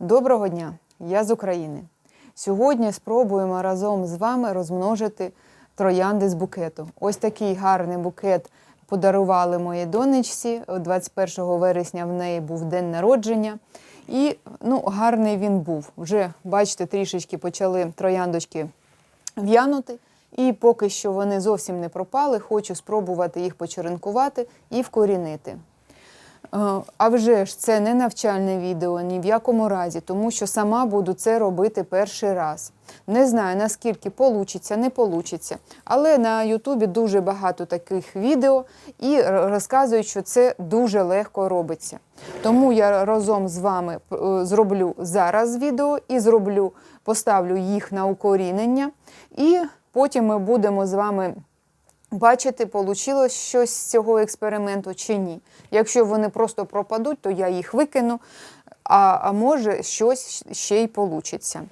Доброго дня! Я з України. Сьогодні спробуємо разом з вами розмножити троянди з букету. Ось такий гарний букет подарували моїй донечці. 21 вересня в неї був день народження. І ну, гарний він був. Вже, бачите, трішечки почали трояндочки в'янути. І поки що вони зовсім не пропали, хочу спробувати їх почеренкувати і вкорінити. Е, А вже ж це не навчальне відео ні в якому разі, тому що сама буду це робити перший раз. Не знаю наскільки получиться, не получиться. Але на Ютубі дуже багато таких відео і розказують, що це дуже легко робиться. Тому я разом з вами е, зроблю зараз відео і зроблю, поставлю їх на укорінення, і потім ми будемо з вами бачити, получилось щось з цього експерименту чи ні. Якщо вони просто пропадуть, то я їх викину, а, а може щось ще й получиться.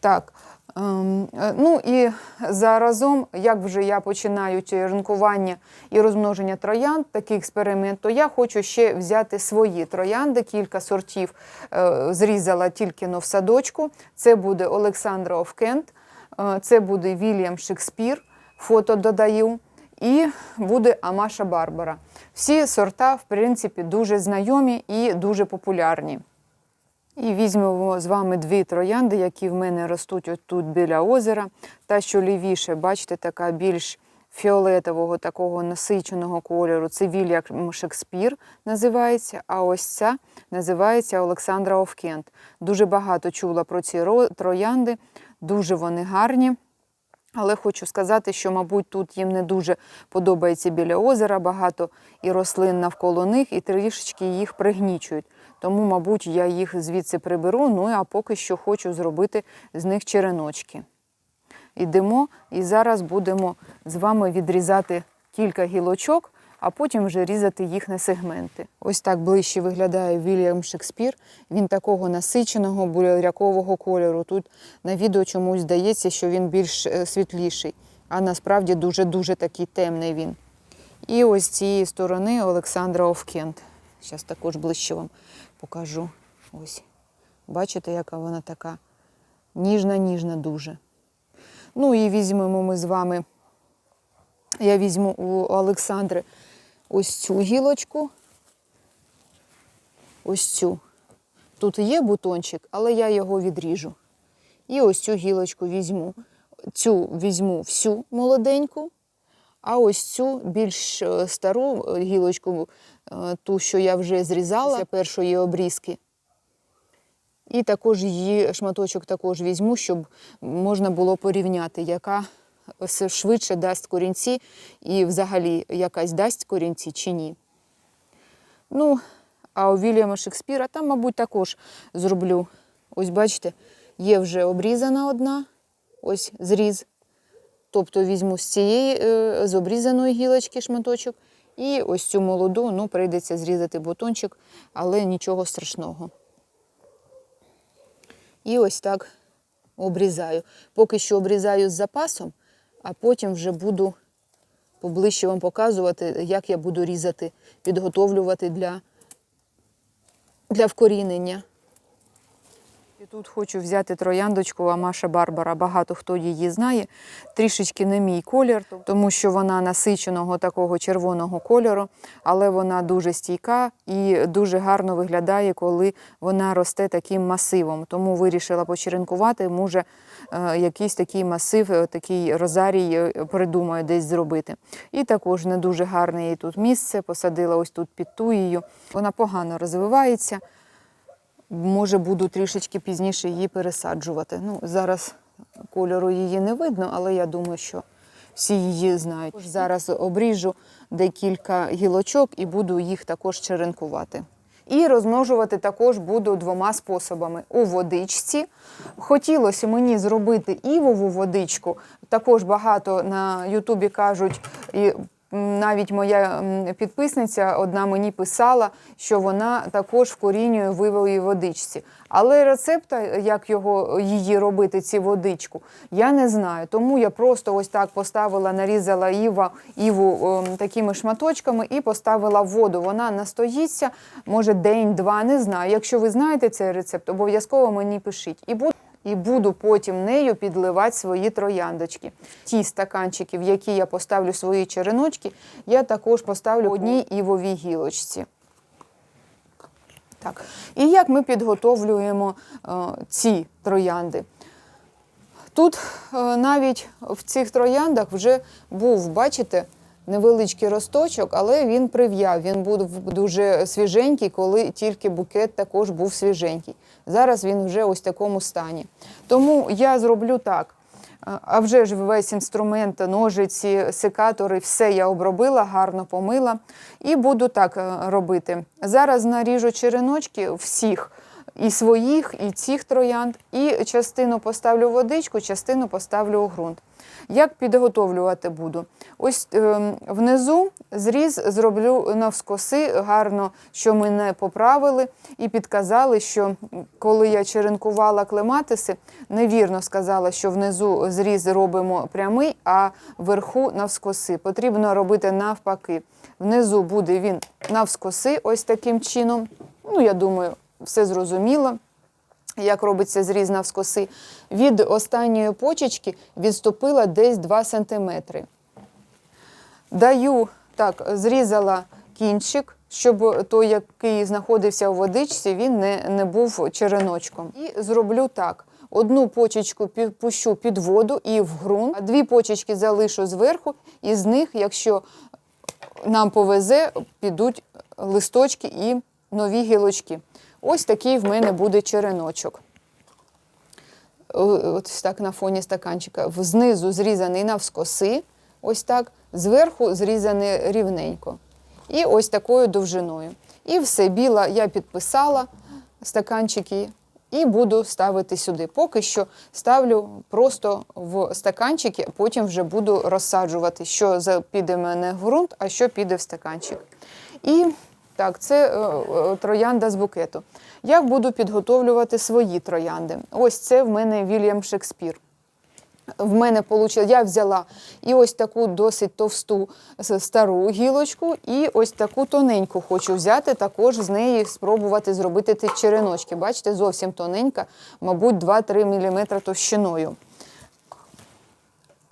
Так. ем, е, Ну і заразом, як вже я починаю черенкування і розмноження троянд, такий експеримент, то я хочу ще взяти свої троянди, кілька сортів е, зрізала тільки но в садочку. Це буде Олександра Овкент, е, це буде Вільям Шекспір, фото додаю. І буде Амаша Барбара. Всі сорта, в принципі, дуже знайомі і дуже популярні. І візьмемо з вами дві троянди, які в мене ростуть от тут біля озера. Та, що лівіше, бачите, така більш фіолетового, такого насиченого кольору. Це Вільям Шекспір називається, а ось ця називається Олександра Овкент. Дуже багато чула про ці троянди, дуже вони гарні. Але хочу сказати, що, мабуть, тут їм не дуже подобається біля озера, багато і рослин навколо них, і трішечки їх пригнічують. Тому, мабуть, я їх звідси приберу, ну а поки що хочу зробити з них череночки. Йдемо і зараз будемо з вами відрізати кілька гілочок, а потім вже різати їх на сегменти. Ось так ближче виглядає Вільям Шекспір. Він такого насиченого бурякового кольору. Тут на відео чомусь здається, що він більш е, світліший, а насправді дуже-дуже такий темний він. І ось з цієї сторони Олександра Овкент. Зараз також ближче вам покажу. Ось. Бачите, яка вона така ніжна-ніжна дуже. Ну і візьмемо ми з вами. Я візьму у Олександри ось цю гілочку. Ось цю. Тут є бутончик, але я його відріжу. І ось цю гілочку візьму. Цю візьму всю молоденьку, а ось цю більш е, стару е, гілочку, е, ту, що я вже зрізала після першої обрізки. І також її шматочок також візьму, щоб можна було порівняти, яка с- швидше дасть корінці і взагалі якась дасть корінці чи ні. Ну, а у Вільяма Шекспіра там, мабуть, також зроблю. Ось бачите, є вже обрізана одна, ось зріз. Тобто візьму з цієї е, з обрізаної гілочки шматочок. І ось цю молоду, ну, прийдеться зрізати бутончик, але нічого страшного. І ось так обрізаю. Поки що обрізаю з запасом, а потім вже буду поближче вам показувати, як я буду різати, підготовлювати для, для вкорінення. І тут хочу взяти трояндочку Амаша Барбара. Багато хто її знає. Трішечки не мій колір, тому що вона насиченого такого червоного кольору, але вона дуже стійка і дуже гарно виглядає, коли вона росте таким масивом. Тому вирішила почеренкувати, може е, якийсь такий масив, е, такий розарій е, придумаю десь зробити. І також не дуже гарне їй тут місце. Посадила ось тут під туєю. Вона погано розвивається. Може, буду трішечки пізніше її пересаджувати. Ну, зараз кольору її не видно, але я думаю, що всі її знають. Зараз обріжу декілька гілочок і буду їх також черенкувати. І розмножувати також буду двома способами: у водичці. Хотілося мені зробити івову водичку. Також багато на Ютубі кажуть, навіть моя підписниця одна мені писала, що вона також вкорінює в івовій водичці. Але рецепта, як його її робити, ці водичку, я не знаю. Тому я просто ось так поставила, нарізала іва, іву ем, такими шматочками і поставила воду. Вона настоїться, може день-два, не знаю. Якщо ви знаєте цей рецепт, обов'язково мені пишіть. І буду і буду потім нею підливати свої трояндочки. Ті стаканчики, в які я поставлю свої череночки, я також поставлю одній івовій гілочці. Так. І як ми підготовлюємо е, ці троянди? Тут е, навіть в цих трояндах вже був, бачите, невеличкий росточок, але він прив'яв. Він був дуже свіженький, коли тільки букет також був свіженький. Зараз він вже ось в такому стані. Тому я зроблю так. А- вже ж весь інструмент, ножиці, секатори, все я обробила, гарно помила. І буду так е, робити. Зараз наріжу череночки всіх, і своїх, і цих троянд, і частину поставлю в водичку, частину поставлю у ґрунт. Як підготовлювати буду? Ось е, внизу зріз зроблю навскоси, гарно, що мене поправили і підказали, що коли я черенкувала клематиси, невірно сказала, що внизу зріз робимо прямий, а вверху навскоси. Потрібно робити навпаки. Внизу буде він навскоси, ось таким чином. Ну, я думаю, все зрозуміло як робиться зріз навскоси, від останньої почечки відступила десь 2 см. Даю, так, зрізала кінчик, щоб той, який знаходився у водичці, він не, не був череночком. І зроблю так. Одну почечку пущу під воду і в ґрунт, а дві почечки залишу зверху, і з них, якщо нам повезе, підуть листочки і нові гілочки. Ось такий в мене буде череночок. О- Ось так на фоні стаканчика. Знизу зрізаний навскоси, ось так, зверху зрізаний рівненько. І ось такою довжиною. І все біла я підписала стаканчики і буду ставити сюди. Поки що ставлю просто в стаканчики, а потім вже буду розсаджувати, що піде в мене в ґрунт, а що піде в стаканчик. І так, це е, е, троянда з букету. Як буду підготовлювати свої троянди? Ось це в мене Вільям Шекспір. В мене вийшло, я взяла і ось таку досить товсту стару гілочку, і ось таку тоненьку хочу взяти, також з неї спробувати зробити ті череночки. Бачите, зовсім тоненька, мабуть, 2-3 мм товщиною.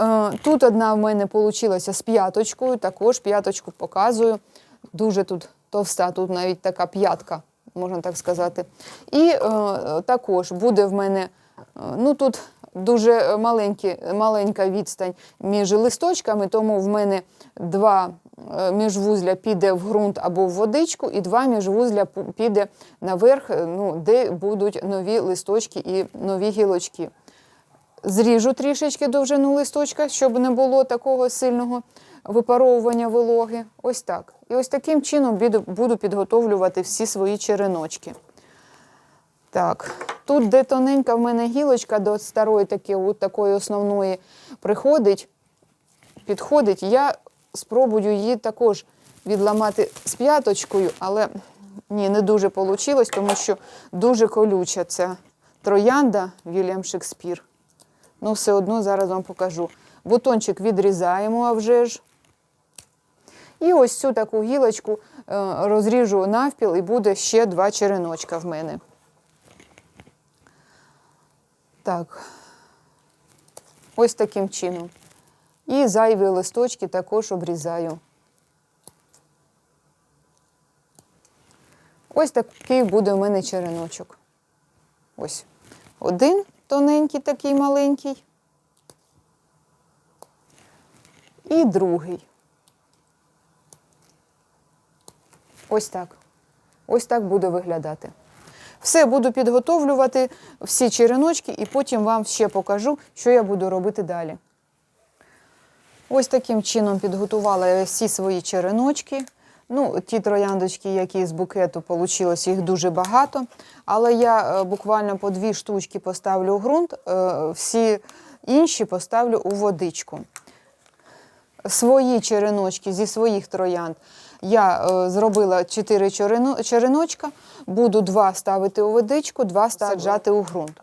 Е, Тут одна в мене вийшла з п'яточкою, також п'яточку показую. Дуже тут товста, тут навіть така п'ятка, можна так сказати. І е, також буде в мене, е, ну тут дуже маленькі, маленька відстань між листочками, тому в мене два е, міжвузля піде в ґрунт або в водичку, і два міжвузля піде наверх, е, ну, де будуть нові листочки і нові гілочки. Зріжу трішечки довжину листочка, щоб не було такого сильного випаровування вологи. Ось так. І ось таким чином буду підготовлювати всі свої череночки. Так, тут, де тоненька в мене гілочка до старої таки, от такої основної приходить, підходить, я спробую її також відламати з п'яточкою, але ні, не дуже вийшло, тому що дуже колюча ця троянда Вільям Шекспір. Ну, все одно зараз вам покажу. Бутончик відрізаємо, а вже ж. І ось цю таку гілочку е, розріжу навпіл, і буде ще два череночка в мене. Так. Ось таким чином. І зайві листочки також обрізаю. Ось такий буде в мене череночок. Ось. Один тоненький, такий маленький. І другий. Ось так. Ось так буде виглядати. Все буду підготовлювати, всі череночки, і потім вам ще покажу, що я буду робити далі. Ось таким чином підготувала я всі свої череночки. Ну, ті трояндочки, які з букету вийшло, їх дуже багато. Але я е, буквально по дві штучки поставлю у ґрунт, е, всі інші поставлю у водичку. свої череночки зі своїх троянд. Я е, зробила 4 черено- череночка, буду два ставити у водичку, два саджати у ґрунт.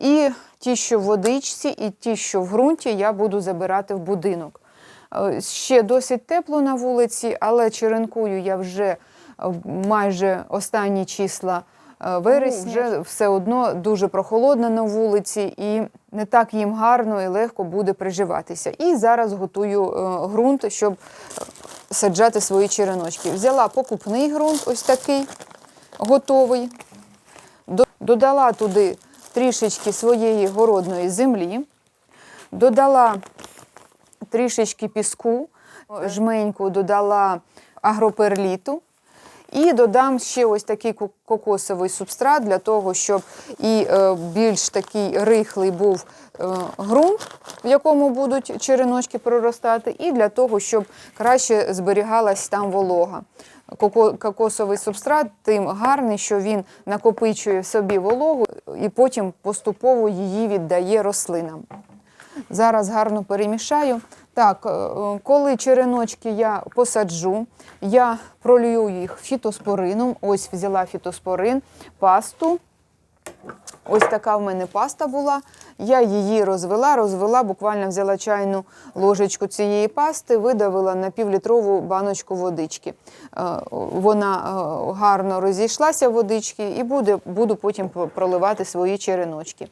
І ті, що в водичці, і ті, що в ґрунті, я буду забирати в будинок. Е, Ще досить тепло на вулиці, але черенкую я вже е, майже останні числа е, вересня. Вже все одно дуже прохолодно на вулиці і не так їм гарно і легко буде приживатися. І зараз готую ґрунт, щоб саджати свої череночки. Взяла покупний ґрунт, ось такий готовий. Додала туди трішечки своєї городної землі, додала трішечки піску, жменьку додала агроперліту. І додам ще ось такий кокосовий субстрат для того, щоб і е, більш такий рихлий був е, ґрунт, в якому будуть череночки проростати, і для того, щоб краще зберігалась там волога. Кокосовий субстрат тим гарний, що він накопичує в собі вологу і потім поступово її віддає рослинам. Зараз гарно перемішаю. Так, е, коли череночки я посаджу, я пролью їх фітоспорином. Ось взяла фітоспорин, пасту. Ось така в мене паста була. Я її розвела, розвела, буквально взяла чайну ложечку цієї пасти, видавила на півлітрову баночку водички. Е, Вона е, гарно розійшлася водички і буду потім проливати свої череночки.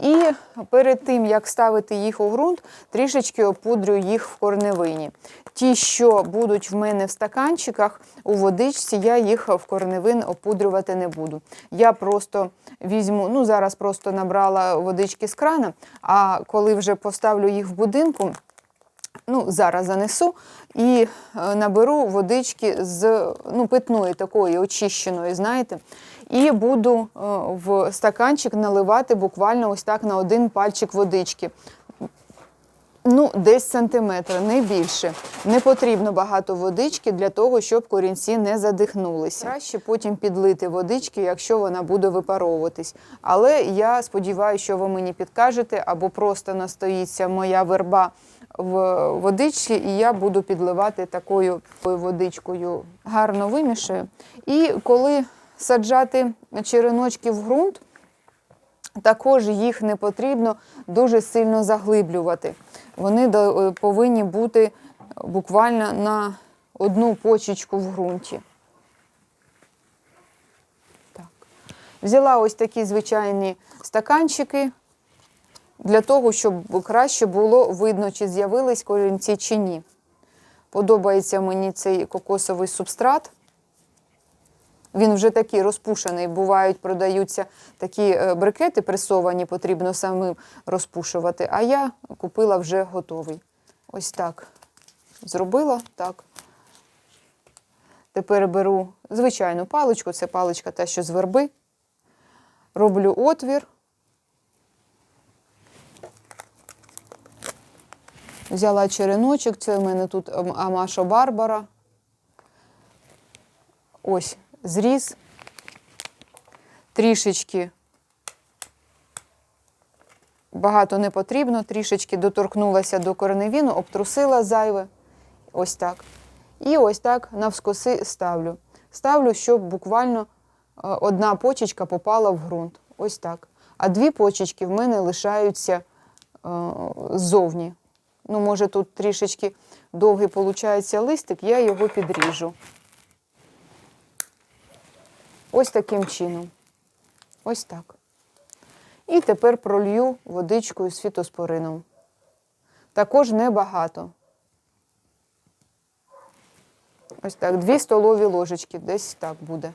І перед тим, як ставити їх у ґрунт, трішечки опудрю їх в корневині. Ті, що будуть в мене в стаканчиках у водичці, я їх в корневин опудрювати не буду. Я просто візьму, ну зараз просто набрала водички з крана, а коли вже поставлю їх в будинку, ну, зараз занесу і е, наберу водички з ну, питної такої очищеної, знаєте, і буду е, в стаканчик наливати буквально ось так на один пальчик водички. Ну, десь сантиметр, не більше. Не потрібно багато водички для того, щоб корінці не задихнулися. Краще потім підлити водички, якщо вона буде випаровуватись. Але я сподіваюся, що ви мені підкажете, або просто настоїться моя верба в водичці, і я буду підливати такою водичкою. Гарно вимішаю. І коли саджати череночки в ґрунт, також їх не потрібно дуже сильно заглиблювати. Вони е, повинні бути буквально на одну почечку в ґрунті. Так. Взяла ось такі звичайні стаканчики для того, щоб краще було видно, чи з'явились корінці чи ні. Подобається мені цей кокосовий субстрат. Він вже такий розпушений. Бувають, продаються такі е, брикети пресовані, потрібно самим розпушувати. А я купила вже готовий. Ось так. Зробила так. Тепер беру звичайну паличку, це паличка та, що з верби. Роблю отвір. Взяла череночок, це в мене тут ам- Амашо Барбара. Ось зріз. Трішечки багато не потрібно, трішечки доторкнулася до корневіну, обтрусила зайве. Ось так. І ось так навскоси ставлю. Ставлю, щоб буквально е, одна почечка попала в ґрунт. Ось так. А дві почечки в мене лишаються е, ззовні. Ну, може, тут трішечки довгий виходить листик, я його підріжу. Ось таким чином. Ось так. І тепер пролью водичкою з фітоспорином. Також небагато. Ось так, дві столові ложечки, десь так буде.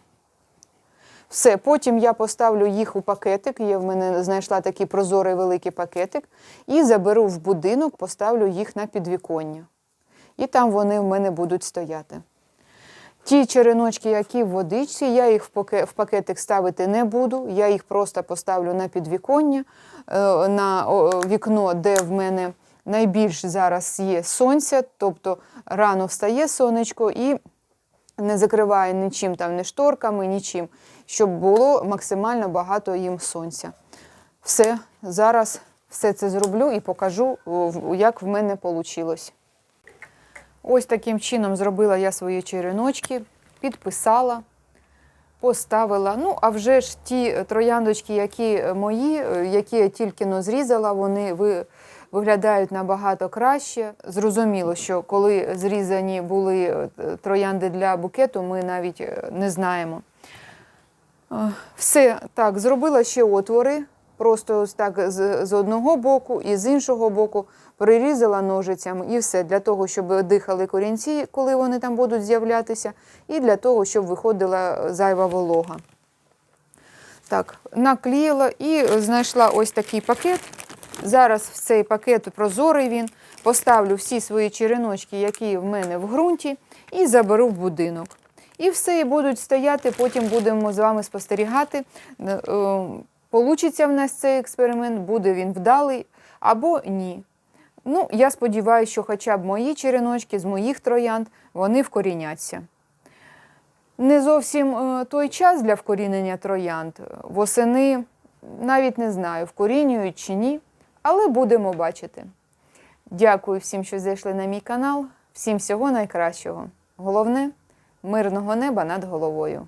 Все, потім я поставлю їх у пакетик. Я в мене знайшла такий прозорий великий пакетик. І заберу в будинок, поставлю їх на підвіконня. І там вони в мене будуть стояти. Ті череночки, які в водичці, я їх в пакетик ставити не буду. Я їх просто поставлю на підвіконня, е, на вікно, де в мене найбільш зараз є сонця, тобто рано встає сонечко і не закриває нічим там, не шторками, нічим, щоб було максимально багато їм сонця. Все, зараз все це зроблю і покажу, як в мене вийшло. Ось таким чином зробила я свої череночки, підписала, поставила. Ну, а вже ж ті трояндочки, які мої, які я тільки но зрізала, вони ви, виглядають набагато краще. Зрозуміло, що коли зрізані були е, троянди для букету, ми навіть е, не знаємо. Е, Все так, зробила ще отвори, просто ось так з, з одного боку і з іншого боку прирізала ножицями і все для того, щоб дихали корінці, коли вони там будуть з'являтися, і для того, щоб виходила зайва волога. Так, наклеїла і знайшла ось такий пакет. Зараз в цей пакет прозорий він. Поставлю всі свої череночки, які в мене в ґрунті, і заберу в будинок. І все, і будуть стояти, потім будемо з вами спостерігати. Получиться в нас цей експеримент, буде він вдалий або ні. Ну, я сподіваюся, що хоча б мої череночки з моїх троянд вони вкоріняться. Не зовсім е, той час для вкорінення троянд. Восени навіть не знаю, вкорінюють чи ні, але будемо бачити. Дякую всім, що зайшли на мій канал. Всім всього найкращого. Головне мирного неба над головою.